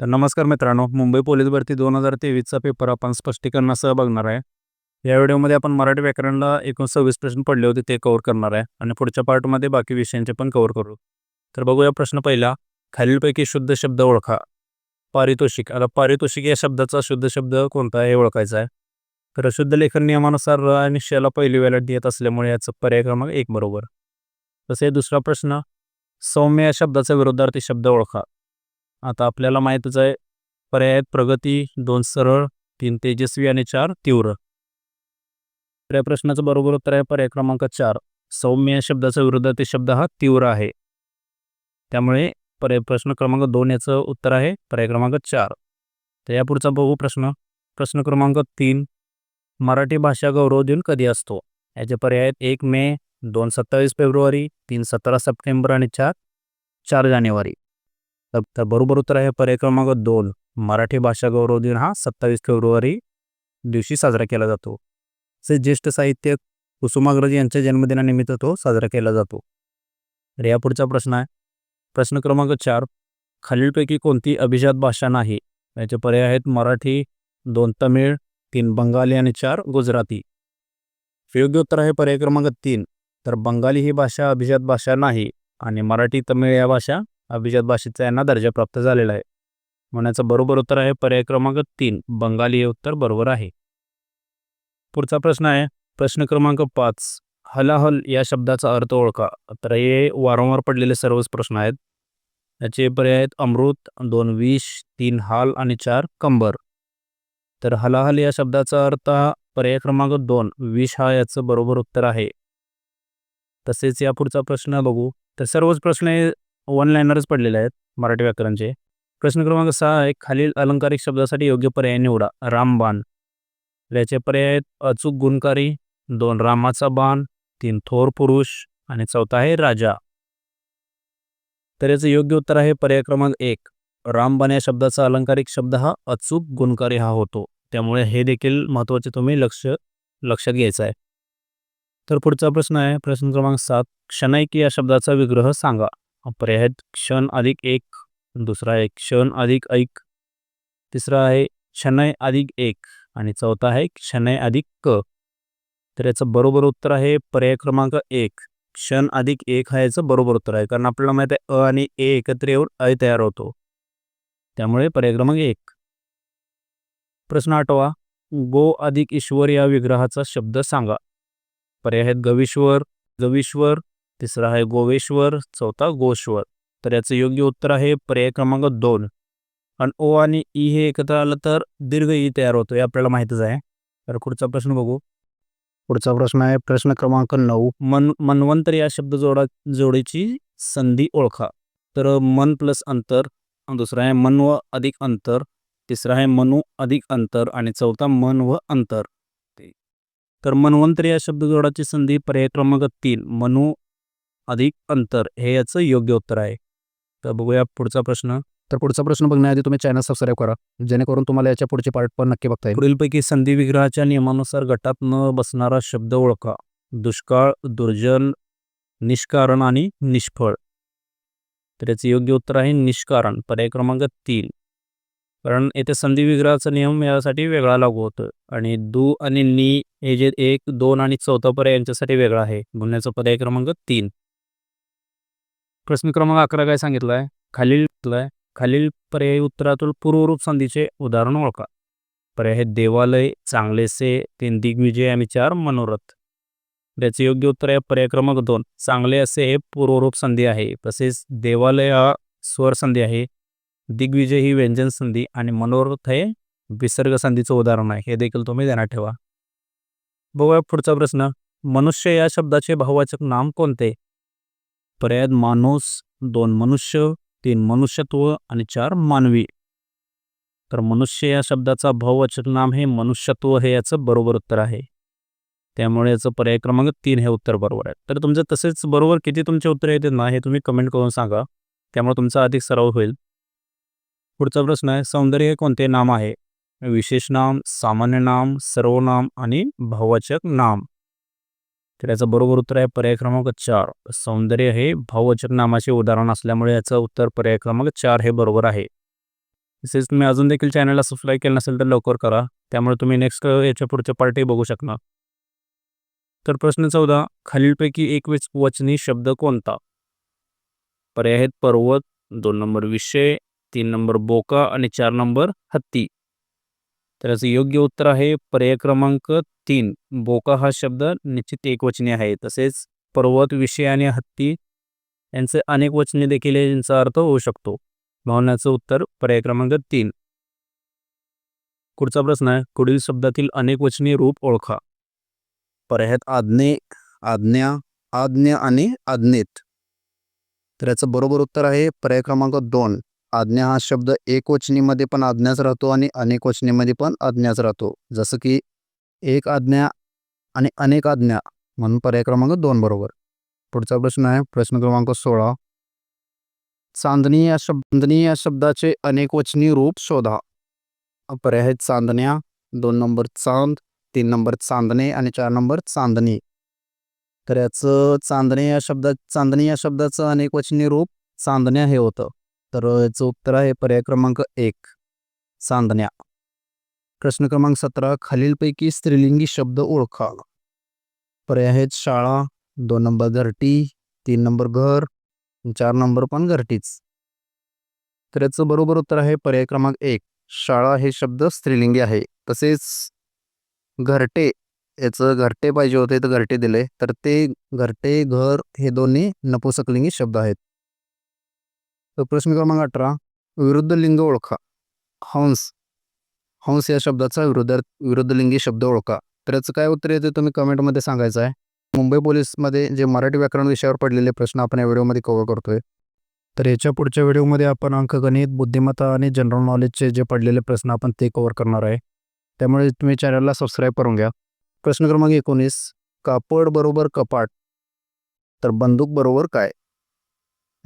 तर नमस्कार मित्रांनो मुंबई पोलीस भरती दोन हजार तेवीसचा पेपर आपण स्पष्टीकरणासह बघणार आहे. या व्हिडिओमध्ये आपण मराठी व्याकरणला एकूण सव्वीस प्रश्न पडले होते ते कव्हर करणार आहे आणि पुढच्या पार्टमध्ये बाकी विषयांचे पण कव्हर करू. तर बघूया प्रश्न पहिला खालीलपैकी शुद्ध शब्द ओळखा. पारितोषिक आता पारितोषिक या शब्दाचा शुद्ध शब्द कोणता आहे हे ओळखायचा आहे. तर शुद्ध लेखन नियमानुसार र आणि शला पहिली वेळा येत असल्यामुळे याचं पर्याय क्रमांक एक बरोबर. तसे दुसरा प्रश्न सौम्य या शब्दाचा विरोधार्थी शब्द ओळखा. आता आपल्याला माहीतच आहे पर्याय आहेत प्रगती दोन सरळ तीन तेजस्वी आणि चार तीव्र. तर या प्रश्नाचं बरोबर उत्तर आहे पर्याय क्रमांक चार. सौम्य या शब्दाचा विरोधार्थी शब्द हा तीव्र आहे. त्यामुळे पर्याय प्रश्न क्रमांक दोन याचं उत्तर आहे पर्याय क्रमांक चार. तर यापुढचा बघू प्रश्न. प्रश्न क्रमांक तीन. मराठी भाषा गौरव दिन कधी असतो? याचे पर्याय आहेत एक मे दोन सत्तावीस फेब्रुवारी तीन सतरा सप्टेंबर आणि चार चार जानेवारी. तर बरोबर उत्तर आहे पर्याय क्रमांक दोन. मराठी भाषा गौरव दिन हा सत्तावीस फेब्रुवारी दिवशी साजरा केला जातो. तसेच ज्येष्ठ साहित्य कुसुमाग्रज यांच्या जन्मदिनानिमित्त तो साजरा केला जातो. तर या पुढचा प्रश्न आहे. प्रश्न क्रमांक चार. खालीलपैकी कोणती अभिजात भाषा नाही? याचे पर्याय आहेत मराठी दोन तमिळ तीन बंगाली आणि चार गुजराती. योग्य उत्तर आहे पर्याय क्रमांक तीन. तर बंगाली ही भाषा अभिजात भाषा नाही आणि मराठी तमिळ या भाषा अभिजात भाषेचा यांना दर्जा प्राप्त झालेला आहे. म्हणायचं बरोबर उत्तर आहे पर्याय क्रमांक तीन बंगाली हे उत्तर बरोबर आहे. पुढचा प्रश्न आहे प्रश्न क्रमांक पाच हलाहल या शब्दाचा अर्थ ओळखा. तर हे वारंवार पडलेले सर्वच प्रश्न आहेत. याचे पर्याय आहेत अमृत दोन विष तीन हाल आणि चार कंबर. तर हलाहल या शब्दाचा अर्थ हा पर्याय क्रमांक दोन विष हा याचं बरोबर उत्तर आहे. तसेच या पुढचा प्रश्न बघू. तर सर्वच प्रश्न हे वन लाईनरच पडलेले आहेत मराठी व्याकरणचे. प्रश्न क्रमांक सहा आहे खालील अलंकारिक शब्दासाठी योग्य पर्याय निवडा. रामबाण. याचे पर्याय आहेत अचूक गुणकारी दोन रामाचा बाण तीन थोर पुरुष आणि चौथा आहे राजा. तर याचं योग्य उत्तर आहे पर्याय क्रमांक एक. रामबाण या शब्दाचा अलंकारिक शब्द हा अचूक गुणकारी हा होतो. त्यामुळे हे देखील महत्त्वाचे तुम्ही लक्ष लक्षात घ्यायचं आहे. तर पुढचा प्रश्न आहे प्रश्न क्रमांक सात. क्षणैक या शब्दाचा विग्रह सांगा. पर्याय आहेत क्षण अधिक एक दुसरा आहे क्षण अधिक ऐक तिसरा आहे क्षणय अधिक एक आणि चौथा आहे क्षणय अधिक क. तर याचं बरोबर उत्तर आहे पर्याय क्रमांक एक. क्षण अधिक एक हा याचं बरोबर उत्तर आहे कारण आपल्याला माहीत आहे अ आणि ए एकत्र येऊन अय तयार होतो. त्यामुळे पर्याय क्रमांक एक. प्रश्न आठवा. गो अधिक ईश्वर या विग्रहाचा शब्द सांगा. पर्याय आहेत गवीश्वर गवीश्वर तिसरा आहे गोवेश्वर चौथा गोश्वर. तर याचं योग्य उत्तर आहे पर्याय क्रमांक दोन. आणि ओ आणि ई हे एकत्र आलं तर दीर्घ ई तयार होतो हे आपल्याला माहीतच आहे. तर पुढचा प्रश्न बघू. पुढचा प्रश्न आहे प्रश्न क्रमांक नऊ. मन मन्वंतर या शब्द जोडा जोडीची संधी ओळखा. तर मन प्लस अंतर दुसरा आहे मन व अधिक अंतर तिसरा आहे मनू अधिक अंतर आणि चौथा मन व अंतर. तर मनवंतर या शब्द जोडाची संधी पर्याय क्रमांक तीन मनू अधिक अंतर हे याचं योग्य उत्तर आहे. तर बघूया पुढचा प्रश्न. तर पुढचा प्रश्न बघण्याआधी तुम्ही चॅनल सबस्क्राईब करा. जेणेकरून तुम्हाला याच्या पुढचे पार्ट पण नक्की बघता येईल. पुढीलपैकी संधी विग्रहाच्या नियमानुसार गटात न बसणारा शब्द ओळखा. दुष्काळ दुर्जन निष्कारण आणि निष्फळ. तर याचे योग्य उत्तर आहे निष्कारण. पर्याय क्रमांक तीन. कारण येथे संधी विग्रहाचा नियम यासाठी वेगळा लागू होतो आणि दु आणि नी हे जे एक दोन आणि चौथा पर्याय यांच्यासाठी वेगळा आहे. बोलण्याचा पर्याय क्रमांक तीन. प्रश्न क्रमांक अकरा काय सांगितलं आहे खालील आहे खालील पर्यायी उत्तरातून पूर्वरूप संधीचे उदाहरण ओळखा. पर्याय आहे देवालय चांगलेसे तीन दिग्विजय आणि चार मनोरथ. याचे योग्य उत्तर आहे पर्याय क्रमांक दोन. चांगले असे हे पूर्वरूप संधी आहे तसेच देवालय हा स्वर संधी आहे दिग्विजय ही व्यंजन संधी आणि मनोरथ हे विसर्ग संधीचं उदाहरण आहे. हे देखील तुम्ही ध्यानात ठेवा. बघूया पुढचा प्रश्न. मनुष्य या शब्दाचे बहुवाचक नाम कोणते? पर्याय माणूस दोन मनुष्य तीन मनुष्यत्व आणि चार मानवी. तर मनुष्य या शब्दाचा बहुवचक नाम हे मनुष्यत्व हे याचं बरोबर उत्तर आहे. त्यामुळे याचं पर्याय क्रमांक तीन हे उत्तर बरोबर आहे. तर तुमचं तसेच बरोबर किती तुमचे उत्तर येते ना हे तुम्ही कमेंट करून सांगा. त्यामुळे तुमचा अधिक सराव होईल. पुढचा प्रश्न आहे सौंदर्य हे कोणते नाम आहे? विशेष नाम सामान्य नाम सर्वनाम आणि भाववाचक नाम. तर याचं बरोबर उत्तर आहे पर्याय क्रमांक चार. सौंदर्य हे भाववचक नामाचे उदाहरण असल्यामुळे याचं उत्तर पर्याय क्रमांक चार हे बरोबर आहे. तसेच तुम्ही अजून देखील चॅनलला सबस्क्राईब केलं नसेल तर लवकर करा. त्यामुळे तुम्ही नेक्स्ट याच्या पुढच्या पार्टी बघू शकणार. तर प्रश्न चौदा. खालीलपैकी एक वचनी शब्द कोणता? पर्याय आहेत पर्वत दोन नंबर विषय तीन नंबर बोका आणि चार नंबर हत्ती. तर याचं योग्य उत्तर आहे पर्याय क्रमांक तीन. बोका हा शब्द निश्चित एकवचनी आहे. तसेच पर्वत विषय आणि हत्ती यांचे अनेक वचने देखील यांचा अर्थ होऊ शकतो. भावनाचं उत्तर पर्याय क्रमांक तीन. पुढचा प्रश्न आहे पुढील शब्दातील अनेक वचनी रूप ओळखा. पर्यायात आज्ञे आज्ञा आज्ञा आणि आज्ञेत. तर याचं बरोबर उत्तर आहे पर्याय क्रमांक दोन. आज्ञा हा शब्द एकवचनीमध्ये पण आज्ञाच राहतो आणि अनेक वचनीमध्ये पण आज्ञाच राहतो. जसं की एक आज्ञा आणि अनेक आज्ञा म्हणून पर्याय क्रमांक दोन बरोबर. पुढचा प्रश्न आहे प्रश्न क्रमांक सोळा. चांदणी या शब्द चांदणी या शब्दाचे अनेक वचनी रूप शोधा. पर्याय आहेत चांदण्या दोन नंबर चांद तीन नंबर चांदणे आणि चार नंबर चांदणी. तर याचं चांदणे या शब्दात चांदणी या शब्दाचं अनेक वचनी रूप चांदण्या हे होतं. तर याचं उत्तर आहे पर्याय क्रमांक एक चांदण्या प्रश्न क्रमांक सतरा खालीलपैकी स्त्रीलिंगी शब्द ओळखा. पर्याय आहेत शाळा दोन नंबर घरटी तीन नंबर घर चार नंबर पण घरटीच. तर याचं बरोबर उत्तर आहे पर्याय क्रमांक एक शाळा हे शब्द स्त्रीलिंगी आहे. तसेच घरटे याचं घरटे पाहिजे होते तर घरटे दिले तर ते घरटे घर हे दोन्ही नपुसकलिंगी शब्द आहेत. तर प्रश्न क्रमांक अठरा विरुद्ध लिंग ओळखा. हंस. हंस या शब्दाचा विरुद्ध विरुद्धलिंगी शब्द ओळखा. तर याचं काय उत्तर येते तुम्ही कमेंटमध्ये सांगायचं आहे. मुंबई पोलीसमध्ये जे मराठी व्याकरण विषयावर पडलेले प्रश्न आपण या व्हिडिओमध्ये कव्हर करतोय. तर याच्या पुढच्या व्हिडिओमध्ये आपण अंकगणित बुद्धिमत्ता आणि जनरल नॉलेजचे जे पडलेले प्रश्न आपण ते कव्हर करणार आहे. त्यामुळे तुम्ही चॅनलला सबस्क्राईब करून घ्या. प्रश्न क्रमांक एकोणीस कापड बरोबर कपाट तर बंदूक बरोबर काय?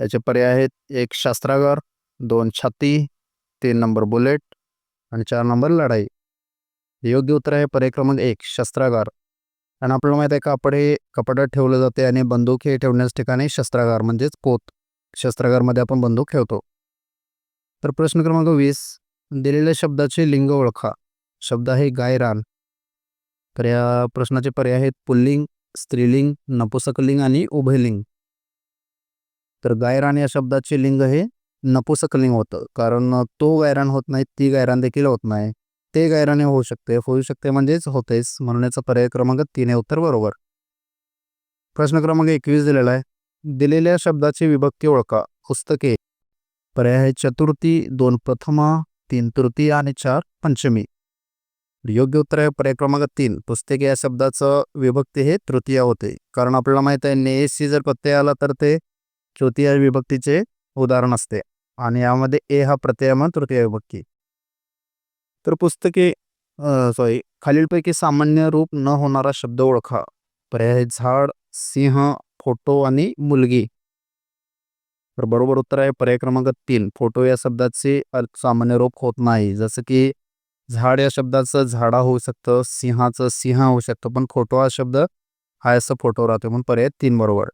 याचे पर्याय आहेत. एक शास्त्रागार दोन छाती तीन नंबर बुलेट आणि चार नंबर लढाई. योग्य उत्तर आहे पर्याय क्रमांक एक शस्त्रागार. आणि आपल्याला माहिती आहे कापड हे कपाटात ठेवलं जाते आणि बंदूक हे ठेवण्याच ठिकाणी शस्त्रागार म्हणजेच पोत. शस्त्रागारमध्ये आपण बंदूक ठेवतो. तर प्रश्न क्रमांक वीस दिलेल्या शब्दाचे लिंग ओळखा. शब्द आहे गायरान. तर या प्रश्नाचे पर्याय आहेत पुल्लिंग स्त्रीलिंग नपुसकलिंग आणि उभयलिंग. तर गायरान या शब्दाचे लिंग हे नपुसकलिंग होतं. कारण तो गायरान होत नाही ती गायरान देखील होत नाही. ते गायराने होऊ शकते. होऊ शकते म्हणजेच होतेच. म्हणण्याचा पर्याय क्रमांक तीन हे उत्तर बरोबर. प्रश्न क्रमांक एकवीस दिलेला आहे. दिलेल्या शब्दाची विभक्ती ओळखा. पुस्तके. पर्याय आहे चतुर्थी दोन प्रथमा तीन तृतीय आणि चार पंचमी. योग्य उत्तर आहे पर्याय क्रमांक तीन. पुस्तके या शब्दाचं विभक्ती हे तृतीय होते. कारण आपल्याला माहीत आहे ने सी जर प्रत्यय आला तर ते तृतीय विभक्तीचे उदाहरण असते आणि यामध्ये ए हा प्रत्ययम तृतीय विभक्ती. तर पुस्तके सॉरी खालीलपैकी सामान्य रूप न होणारा शब्द ओळखा. पर्याय झाड सिंह फोटो आणि मुलगी. तर बरोबर उत्तर आहे पर्याय क्रमांक तीन. फोटो या शब्दाचे सामान्य रूप होत नाही. जसं की झाड या शब्दाचं झाडा होऊ शकतं सिंहाचं सिंह होऊ शकतं पण फोटो हा शब्द हा असं फोटो राहतो म्हणून पर्याय तीन बरोबर.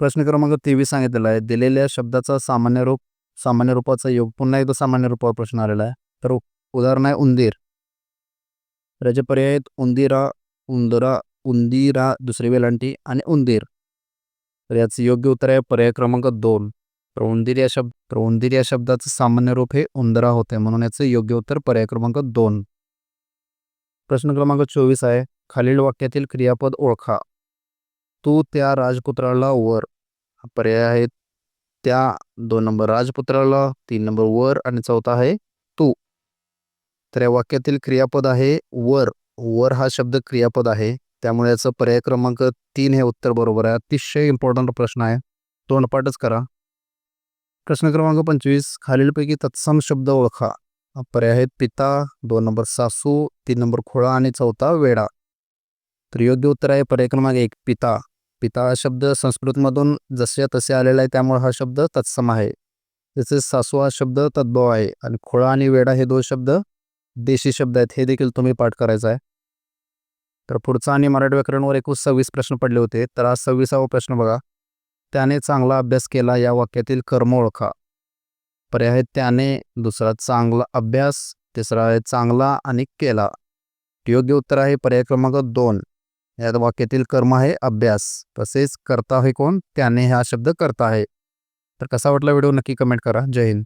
प्रश्न क्रमांक तेवीस सांगितलेला आहे. दिलेल्या शब्दाचा सामान्य रूप सामान्य रूपाचा योग पुन्हा एकदा सामान्य रूपावर प्रश्न आलेला आहे. तर उदाहरण आहे उंदीर. त्याचे पर्याय आहेत उंदिरा उंदरा उंदिरा दुसरी वेलांटी आणि उंदीर. तर याचं योग्य उत्तर आहे पर्याय क्रमांक दोन. तर उंदीर या शब्द तर उंदीर या शब्दाचं सामान्य रूप हे उंदरा होते. म्हणून याचं योग्य उत्तर पर्याय क्रमांक दोन. प्रश्न क्रमांक चोवीस आहे. खालील वाक्यातील क्रियापद ओळखा. तू त्या राजपुत्राला वर. पर्याय आहेत त्या दोन नंबर राजपुत्राला तीन नंबर वर आणि चौथा आहे तू. तर या वाक्यातील क्रियापद आहे वर. वर हा शब्द क्रियापद आहे. त्यामुळे याचं पर्याय क्रमांक तीन हे उत्तर बरोबर आहे. अतिशय इम्पॉर्टंट प्रश्न आहे. तोंडपाठच करा. प्रश्न क्रमांक पंचवीस खालीलपैकी तत्सम शब्द ओळखा. पर्याय आहेत पिता दोन नंबर सासू तीन नंबर खोळा आणि चौथा वेडा. तर योग्य उत्तर आहे पर्याय क्रमांक एक पिता. पिता हा शब्द संस्कृतमधून जसे तसे आलेला आहे त्यामुळे हा शब्द तत्सम आहे. तसेच सासू हा शब्द तद्भव आहे आणि खोळा आणि वेडा हे दोन शब्द देशी शब्द आहेत हे देखील तुम्ही पाठ करायचा आहे. तर पुढचा आणि मराठी व्याकरणवर एकूण सव्वीस प्रश्न पडले होते तर आज सव्वीसावा प्रश्न बघा. त्याने चांगला अभ्यास केला या वाक्यातील कर्म ओळखा. पर्याय त्याने दुसरा चांगला अभ्यास तिसरा आहे चांगला आणि केला. योग्य उत्तर आहे पर्याय क्रमांक दोन. यात वाक्यातील कर्म आहे अभ्यास. तसेच करता आहे कोण? त्याने हा शब्द करता आहे. तर कसा वाटला व्हिडिओ? नक्की कमेंट करा. जय हिंद.